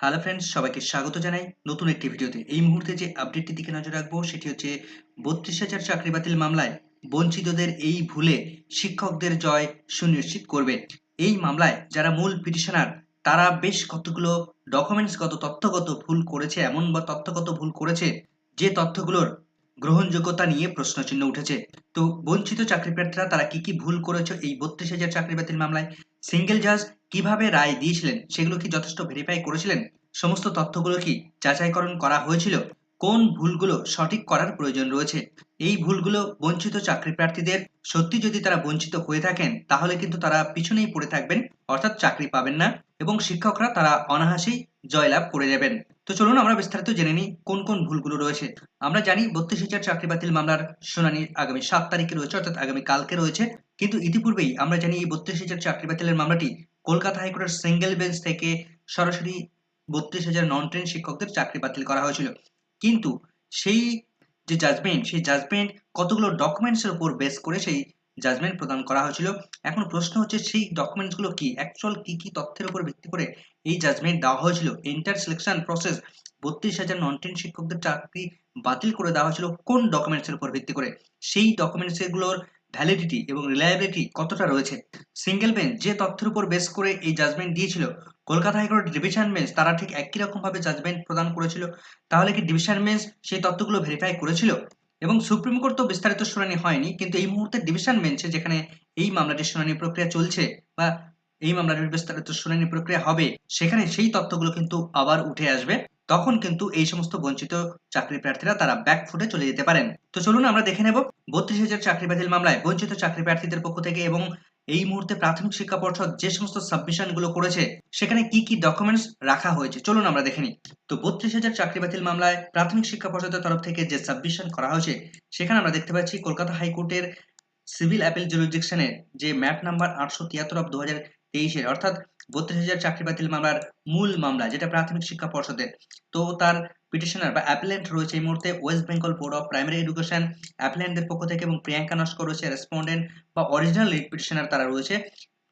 Hello friends সবাইকে স্বাগত জানাই নতুন একটি ভিডিওতে। এই মুহূর্তে যে আপডেটটি দিকে নজর রাখব, সেটি হচ্ছে বত্রিশ হাজার চাকরি বাতিল মামলায় বঞ্চিতদের এই ভুলে শিক্ষকদের জয় সুনিশ্চিত করবে এই মামলায় যারা মূল পিটিশনার, তারা বেশ কতগুলো ডকুমেন্টসগত তথ্যগত ভুল করেছে, এমন বা তথ্যগত ভুল করেছে, যে তথ্যগুলোর গ্রহণযোগ্যতা নিয়ে প্রশ্নচিহ্ন উঠেছে। তো বঞ্চিত চাকরি প্রার্থীরা তারা কি কি ভুল করেছে এই বত্রিশ হাজার চাকরি বাতিল মামলায়? সিঙ্গেল জাজ কীভাবে রায় দিয়েছিলেন, সেগুলো কি যথেষ্ট ভেরিফাই করেছিলেন? সমস্ত তথ্যগুলো কি যাচাইকরণ করা হয়েছিল? কোন ভুলগুলো সঠিক করার প্রয়োজন রয়েছে? এই ভুলগুলো বঞ্চিত চাকরি প্রার্থীদের, সত্যি যদি তারা বঞ্চিত হয়ে থাকেন, তাহলে কিন্তু তারা পিছনেই পড়ে থাকবেন, অর্থাৎ চাকরি পাবেন না, এবং শিক্ষকরা তারা অনাহাসেই জয়লাভ করে যাবেন তো চলুন আমরা বিস্তারিত জেনে নিই কোন কোন ভুলগুলো রয়েছে। আমরা জানি বত্রিশ হাজার চাকরি বাতিল মামলার শুনানি আগামী সাত তারিখে রয়েছে, অর্থাৎ আগামী কালকে রয়েছে, কিন্তু ইতিপূর্বেই আমরা জানি এই বত্রিশ হাজার চাকরি বাতিলের মামলাটি কলকাতা হাইকোর্টের সিঙ্গেল বেঞ্চ থেকে সরাসরি বত্রিশ হাজার নন ট্রেন শিক্ষকদের চাকরি বাতিল করা হয়েছিল। কিন্তু সেই যে জাজমেন্ট সেই জাজমেন্ট কতগুলো ডকুমেন্টসের উপর বেস করে সেই জাজমেন্ট প্রদান করা হয়েছিল? এখন প্রশ্ন হচ্ছে, সেই ডকুমেন্টসগুলো কি? অ্যাকচুয়াল কি কি তথ্যের উপর ভিত্তি করে এই জাজমেন্ট দেওয়া হয়েছিল? ইন্টার সিলেকশন প্রসেস বত্রিশ হাজার নন ট্রেন শিক্ষকদের চাকরি বাতিল করে দেওয়া হয়েছিল কোন ডকুমেন্টসের উপর ভিত্তি করে? সেই ডকুমেন্টসগুলোর ভ্যালিডিটি এবং রিলায়েবিলিটি কতটা রয়েছে? সিঙ্গেল বেঞ্চ যে তথ্যের উপর বেস করে এই জাজমেন্ট দিয়েছিল, কলকাতা হাইকোর্ট ডিভিশন বেঞ্চ তারা ঠিক একই রকম ভাবে জাজমেন্ট প্রদান করেছিল। তাহলে কি ডিভিশন বেঞ্চ সেই তথ্যগুলো ভেরিফাই করেছিল? এবং সুপ্রিম কোর্ট তো বিস্তারিত শুনানি হয়নি, কিন্তু এই মুহূর্তে ডিভিশন বেঞ্চে যেখানে এই মামলাটির শুনানি প্রক্রিয়া চলছে বা এই মামলাটির বিস্তারিত শুনানি প্রক্রিয়া হবে, সেখানে সেই তথ্যগুলো কিন্তু আবার উঠে আসবে। তখন কিন্তু এই সমস্ত বঞ্চিত চাকরি প্রার্থীরা তারা ব্যাক ফুটে চলে যেতে পারেন। তো চলুন আমরা দেখে নেব বত্রিশ হাজার চাকরি বাতিল মামলায় বঞ্চিত চাকরি প্রার্থীদের পক্ষ থেকে এবং এই মুহূর্তে প্রাথমিক শিক্ষা পর্ষদ যে সমস্ত সাবমিশনগুলো করেছে, সেখানে কি কি ডকুমেন্টস রাখা হয়েছে? চলুন আমরা দেখে নিই। তো বত্রিশ হাজার চাকরি বাতিল মামলায় প্রাথমিক শিক্ষা পর্ষদের তরফ থেকে যে সাবমিশন করা হয়েছে, সেখানে আমরা দেখতে পাচ্ছি কলকাতা হাইকোর্টের সিভিল অ্যাপিল জুরিডিকশনের যে ম্যাট নাম্বার আটশো তিয়াত্তর অফ দু হাজার তেইশের, অর্থাৎ বত্রিশ হাজার চাকরি বাতিল মামলার মূল মামলা, যেটা প্রাথমিক শিক্ষা পর্ষদের। তো তার পিটিশনার বা অ্যাপ্লেন্ট রয়েছে এই মুহূর্তে West Bengal board of primary education. অ্যাপ্লেন্টদের পক্ষ থেকে এবং প্রিয়াঙ্কা নস্কর রয়েছে রেসপন্ডেন্ট বা অরিজিনাল লিড পিটিশনার তারা রয়েছে।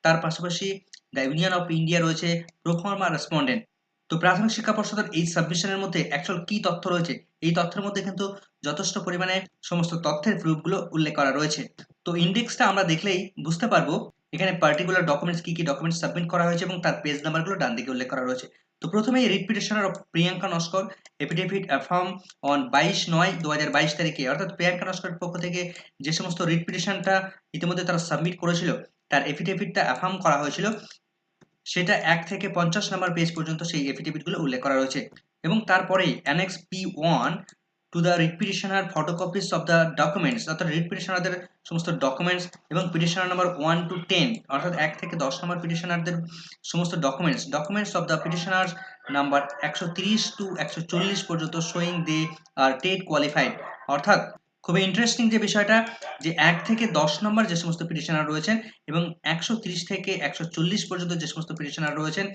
তার পাশাপাশি দ্য ইউনিয়ন অফ ইন্ডিয়া রয়েছে প্রোফর্মা রেসপন্ডেন্ট। তো প্রাথমিক শিক্ষা পর্ষদের এই সাবমিশনের মধ্যে অ্যাকচুয়াল কি তথ্য রয়েছে? এই তথ্যের মধ্যে কিন্তু যথেষ্ট পরিমাণে সমস্ত তথ্যের প্রুফগুলো উল্লেখ করা রয়েছে। তো ইন্ডেক্সটা আমরা দেখলেই বুঝতে পারব এখানে পার্টিকুলার ডকুমেন্টস কি কি ডকুমেন্টস সাবমিট করা হয়েছে এবং তার পেজ নাম্বারগুলো ডান দিকে উল্লেখ করা রয়েছে। তো প্রথমে writ of Priyanka Naskar affidavit affirm on বাইশ নয় দু হাজার বাইশ তারিখে। অর্থাৎ প্রিয়াঙ্কা নস্করের পক্ষ থেকে যে সমস্ত রিট পিটিশনটা ইতিমধ্যে তারা সাবমিট করেছিল, তার এফিডেভিটটা অ্যাফার্ম করা হয়েছিল, সেটা এক থেকে পঞ্চাশ নাম্বার পেজ পর্যন্ত সেই এফিডেভিটগুলো উল্লেখ করা রয়েছে। এবং তারপরেই annex P one two the writ photocopies of the documents অর্থাৎ রিট পিটিশনারদের সমস্ত ডকুমেন্টস এবং petitioner number one two ten অর্থাৎ এক থেকে দশ নম্বর পিটিশনারদের সমস্ত documents documents of the petitioner number একশো তিরিশ টু একশো চল্লিশ পর্যন্ত showing they are TET qualified অর্থাৎ খুবই ইন্টারেস্টিং যে বিষয়টা যে এক থেকে দশ নম্বর যে সমস্ত পিটিশনার রয়েছেন এবং একশো থেকে একশো চল্লিশ পর্যন্ত যে সমস্ত পিটিশনার রয়েছেন,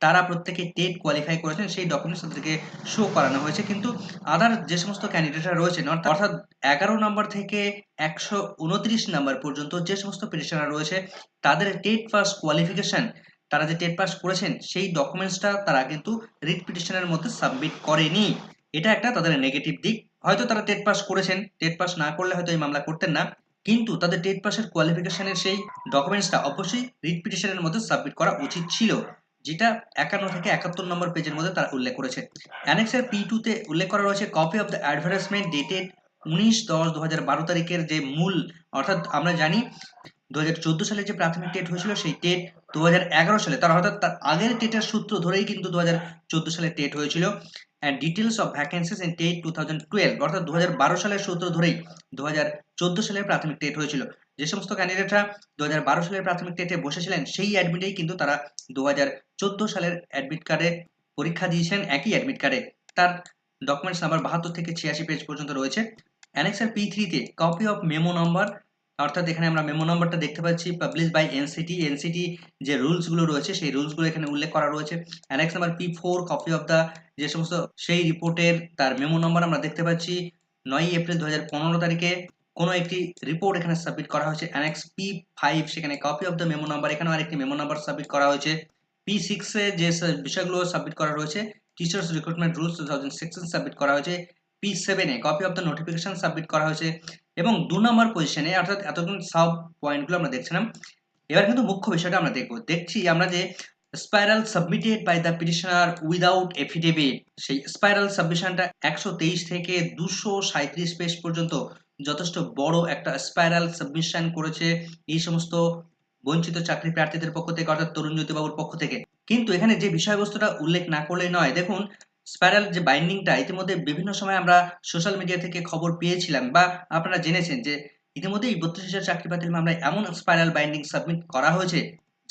তারা প্রত্যেকে টেট কোয়ালিফাই করেছেন, সেই ডকুমেন্টস তাদেরকে শো করানো হয়েছে। কিন্তু আদার যে সমস্ত ক্যান্ডিডেটরা রয়েছেন, অর্থাৎ এগারো নম্বর থেকে একশো উনত্রিশ নাম্বার পর্যন্ত যে সমস্ত পিটিশনার রয়েছে, তাদের টেট পাস কোয়ালিফিকেশন তারা যে টেট পাস করেছেন, সেই ডকুমেন্টসটা তারা কিন্তু রিট পিটিশনের মধ্যে সাবমিট করেনি। এটা একটা তাদের নেগেটিভ দিক। হয়তো তারা টেট পাস করেছেন, টেট পাস না করলে হয়তো এই মামলা করতেন না। কিন্তু তাদের টেট পাসের কোয়ালিফিকেশনের সেই ডকুমেন্টসটা অবশ্যই রিট পিটিশনের মধ্যে সাবমিট করা উচিত ছিল, যেটা একান্ন থেকে একাত্তর নম্বর পেজের মধ্যে তারা উল্লেখ করেছে। অ্যানেক্সের পি টুতে উল্লেখ করা রয়েছে copy of the advertisement dated উনিশ দশ দু তারিখের যে মূল, অর্থাৎ আমরা জানি দু হাজার চোদ্দ সালে যে প্রাথমিক টেট হয়েছিল, সেই টেট দু হাজার এগারো সালে, তার অর্থাৎ তার আগের টেটের সূত্র ধরেই কিন্তু দু হাজার চোদ্দ সালে টেট হয়েছিল। And details of vacancies in TET two thousand twelve অর্থাৎ দু হাজার বারো সালের সূত্র ধরেই দু হাজার চোদ্দ সালে প্রাথমিক টেট হয়েছিল। যে সমস্ত ক্যান্ডিডেটরা দু হাজার বারো সালের প্রাথমিক টেটে বসেছিলেন, সেই অ্যাডমিটেই কিন্তু তারা দু হাজার চোদ্দ সালের অ্যাডমিট কার্ডে পরীক্ষা দিয়েছেন, একই অ্যাডমিট কার্ডে তার ডকুমেন্টস নাম্বার বাহাত্তর থেকে ছিয়াশি পেজ পর্যন্ত রয়েছে। অ্যানেক্সার পি থ্রিতে কপি অফ মেমো নাম্বার অর্থাৎ এখানে আমরা মেমো নাম্বারটা দেখতে পাচ্ছি পাবলিশ বাই এনসিটি এনসিটি যে রুলসগুলো রয়েছে, সেই রুলসগুলো এখানে উল্লেখ করা রয়েছে। Annex number P four copy of the যে সমস্ত সেই রিপোর্টের তার মেমো নাম্বার আমরা দেখতে পাচ্ছি। নয়ই এপ্রিল দুই হাজার পনেরো তারিখে কোনো একটি রিপোর্ট এখানে সাবমিট করা হয়েছে। অ্যানেক্স পি ফাইভ সেখানে copy of the memo number এখানেও আরেকটি মেমো নাম্বার সাবমিট করা হয়েছে। পি সিক্সে যে বিষয়গুলো সাবমিট করা রয়েছে teachers recruitment rules two thousand sixteen submit করা হয়েছে। পি সেভেনে copy of the notification submit করা হয়েছে। এবং দু নম্বর পজিশনে অর্থাৎ এতক্ষণ সাব পয়েন্টগুলো আমরা দেখছিলাম। এবার কিন্তু মুখ্য বিষয়টা আমরা দেখব। দেখছি আমরা যে spiral submitted by the petitioner without affidavit সেই স্পাইরাল সাবমিশনটা একশো তেইশ থেকে দুশো সাঁত্রিশ পেজ পর্যন্ত যথেষ্ট বড় একটা স্পাইরাল সাবমিশন করেছে এই সমস্ত বঞ্চিত চাকরি প্রার্থীদের পক্ষ থেকে, অর্থাৎ তরুণ জ্যোতিবাবুর পক্ষ থেকে। কিন্তু এখানে যে বিষয়বস্তুটা উল্লেখ না করলে নয়, দেখুন স্পাইরাল যে বাইন্ডিংটা ইতিমধ্যে বিভিন্ন সময় আমরা সোশ্যাল মিডিয়া থেকে খবর পেয়েছিলাম বা আপনারা জেনেছেন যে ইতিমধ্যে এই বত্রিশ হাজার চাকরি বাতিল মামলায় এমন স্পাইরাল বাইন্ডিং সাবমিট করা হয়েছে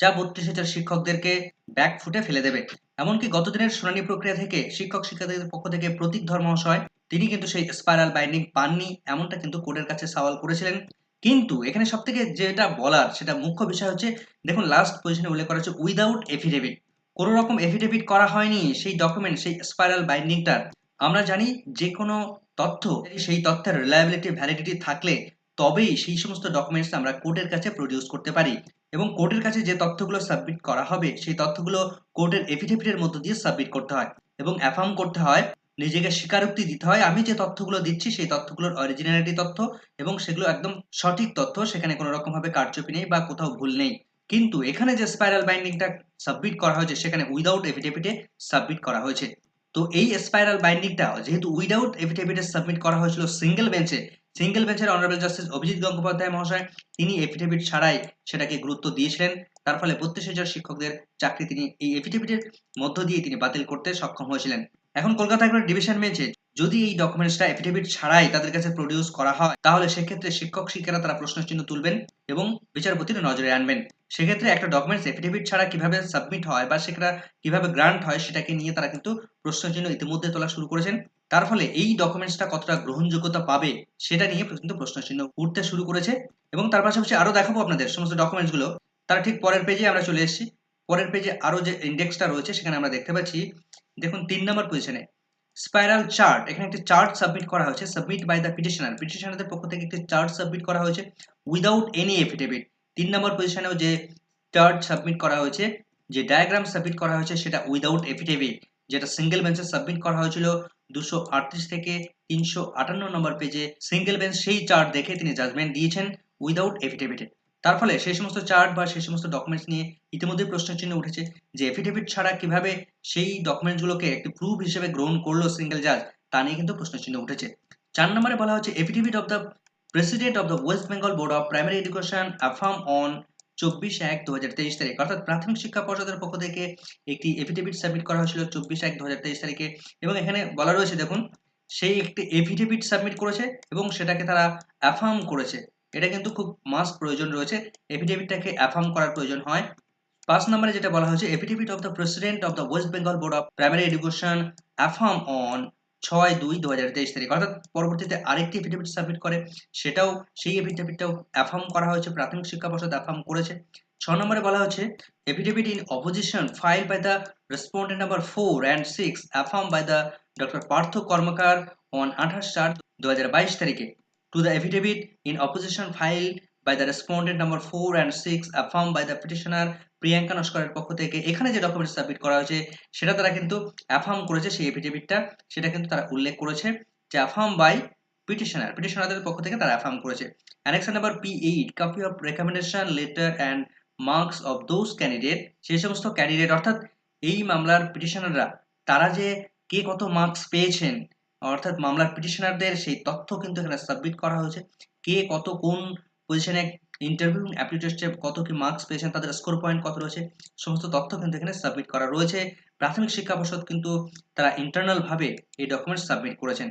যা বত্রিশ হাজার শিক্ষকদেরকে ব্যাক ফুটে ফেলে দেবে। এমনকি গত দিনের শুনানি প্রক্রিয়া থেকে শিক্ষক শিক্ষার্থীদের পক্ষ থেকে প্রতীক ধর মহাশয়, তিনি কিন্তু সেই স্পাইরাল বাইন্ডিং পাননি, এমনটা কিন্তু কোর্টের কাছে সওয়াল করেছিলেন। কিন্তু এখানে সব থেকে যেটা বলার সেটা মুখ্য বিষয় হচ্ছে, দেখুন লাস্ট পজিশনে উল্লেখ করা হচ্ছে উইদাউট এফিডেভিট কোনো রকম এফিডেভিট করা হয়নি, সেই ডকুমেন্ট সেই স্পাইরাল বাইন্ডিংটার আমরা জানি যে কোনো তথ্য, সেই তথ্যের রিলায়েবিলিটি ভ্যালিডিটি থাকলে তবেই সেই সমস্ত ডকুমেন্টস আমরা কোর্টের কাছে প্রডিউস করতে পারি। এবং কোর্টের কাছে যে তথ্যগুলো সাবমিট করা হবে, সেই তথ্যগুলো কোর্টের এফিডেভিটের মধ্য দিয়ে সাবমিট করতে হয় এবং অ্যাফার্ম করতে হয়, নিজেকে স্বীকারোক্তি দিতে হয়, আমি যে তথ্যগুলো দিচ্ছি, সেই তথ্যগুলোর অরিজিনালিটি তথ্য এবং সেগুলো একদম সঠিক তথ্য, সেখানে কোনো রকমভাবে কারচুপি নেই বা কোথাও ভুল নেই। কিন্তু এখানে যে স্পাইরাল বাইন্ডিংটা সাবমিট করা হয়েছে, সেখানে উইদাউট এফিডেভিটে সাবমিট করা হয়েছে। তো এই স্পাইরাল বাইন্ডিংটা যেহেতু উইদাউট এফিডেভিটে সাবমিট করা হয়েছিল সিঙ্গেল বেঞ্চে সিঙ্গেল বেঞ্চের অনারেবল জাস্টিস অভিজিৎ গঙ্গোপাধ্যায় মহাশয়, তিনি এফিডেভিট ছাড়াই সেটাকে গুরুত্ব দিয়েছিলেন। তার ফলে বত্রিশ হাজার শিক্ষকদের চাকরি তিনি এই এফিডেভিটের মধ্য দিয়ে তিনি বাতিল করতে সক্ষম হয়েছিলেন। এখন কলকাতা ডিভিশন বেঞ্চে যদি এই ডকুমেন্টসটা এফিডেভিট ছাড়াই তাদের কাছে প্রডিউস করা হয়, তাহলে সেক্ষেত্রে শিক্ষক শিক্ষিকারা তারা প্রশ্ন চিহ্ন তুলবেন এবং বিচারপতির নজরে আনবেন। সেক্ষেত্রে একটা ডকুমেন্টস এফিডেভিট ছাড়া কীভাবে সাবমিট হয় বা সেটা কীভাবে গ্রান্ট হয় সেটাকে নিয়ে তারা কিন্তু প্রশ্ন চিহ্ন ইতিমধ্যে তোলা শুরু করেছেন। তার ফলে এই ডকুমেন্টসটা কতটা গ্রহণযোগ্যতা পাবে সেটা নিয়ে কিন্তু প্রশ্ন চিহ্ন উঠতে শুরু করেছে এবং তার পাশাপাশি আরও দেখাবো আপনাদের সমস্ত ডকুমেন্টসগুলো তার ঠিক পরের পেজে আমরা চলে এসেছি। পরের পেজে আরও যে ইন্ডেক্সটা রয়েছে সেখানে আমরা দেখতে পাচ্ছি, দেখুন তিন নম্বর পজিশনে স্পাইরাল চার্ট এখানে একটি চার্ট সাবমিট করা হয়েছে সাবমিট বাই দ্য পিটিশনার পিটিশনারদের পক্ষ থেকে একটি চার্ট সাবমিট করা হয়েছে উইদাউট এনি এফিডেভিট তিন নম্বর পজিশনেও যে চার্ট সাবমিট করা হয়েছে, যে ডায়াগ্রাম সাবমিট করা হয়েছে, সেটা উইদাউট এফিডেভিট যেটা সিঙ্গেল বেঞ্চে সাবমিট করা হয়েছিল দুশো আটত্রিশ থেকে তিনশো আটান্ন নম্বর পেজে সিঙ্গেল বেঞ্চ সেই চার্ট দেখে তিনি জাজমেন্ট দিয়েছেন উইদাউট এফিডেভিটে তার ফলে সেই সমস্ত চার্ট বা সেই সমস্ত ডকুমেন্টস নিয়ে ইতিমধ্যে প্রশ্ন চিহ্ন উঠেছে যে এফিডেভিট ছাড়া কীভাবে সেই ডকুমেন্টসগুলোকে একটি প্রুফ হিসেবে গ্রহণ করল সিঙ্গেল জাজ তা নিয়ে কিন্তু প্রশ্ন চিহ্ন উঠেছে। চার নম্বরে বলা হচ্ছে affidavit of the president of the West Bengal board of primary education affirm on চব্বিশ এক দু হাজার তেইশ তারিখ, অর্থাৎ প্রাথমিক শিক্ষা পর্ষদের পক্ষ থেকে একটি এফিডেভিট সাবমিট করা হয়েছিল চব্বিশ এক দু হাজার তেইশ তারিখে। এবং এখানে বলা রয়েছে, দেখুন, সেই একটি এফিডেভিট সাবমিট করেছে এবং সেটাকে তারা অ্যাফার্ম করেছে। এটা কিন্তু খুব মাস্ট প্রয়োজন রয়েছে। এফিডেভিটটাকে অ্যাফার্ম করার প্রয়োজন হয়। পাঁচ নম্বরে যেটা বলা হয়েছে affidavit of the president of the West Bengal board of primary education affirm on ছয় দুই দু হাজার তেইশ তারিখ। অর্থাৎ পরবর্তীতে আরেকটি এফিডেভিট সাবমিট করে। সেটাও, সেই এফিডেভিটটাও অ্যাফার্ম করা হয়েছে, প্রাথমিক শিক্ষা পর্ষদ অ্যাফার্ম করেছে। ছ নম্বরে বলা হচ্ছে affidavit in opposition file by the respondent number four and six affirm by the doctor Partha Karmakar on আঠাশ চার দু হাজার বাইশ তারিখে। To the affidavit in opposition filed by the respondent number 4 and 6 affirmed by the petitioner Priyanka নস্করের পক্ষ থেকে। এখানে যে ডকুমেন্ট সাবমিট করা হয়েছে, সেটা তারা কিন্তু অ্যাফার্ম করেছে সেই এফিডেভিটটা সেটা কিন্তু তারা উল্লেখ করেছে যে অ্যাফার্ম বাই পিটিশনার পিটিশনারদের পক্ষ থেকে তারা অ্যাফার্ম করেছে। Annexure number P eight copy of recommendation letter and marks of those candidate সেই সমস্ত ক্যান্ডিডেট অর্থাৎ এই মামলার পিটিশনাররা তারা যে কে কত মার্কস পেয়েছেন অর্থাৎ মামলার পিটিশনারদের সেই তথ্য কিন্তু এখানে সাবমিট করা হয়েছে। কে কত কোন পজিশনে ইন্টারভিউ অ্যাপ্লিটেস্টে কত কি মার্কস পেয়েছেন, তাদের স্কোর পয়েন্ট কত রয়েছে, সমস্ত তথ্য কিন্তু এখানে সাবমিট করা রয়েছে। প্রাথমিক শিক্ষা পর্ষদ কিন্তু তারা ইন্টারনাল ভাবে এই ডকুমেন্ট সাবমিট করেছেন।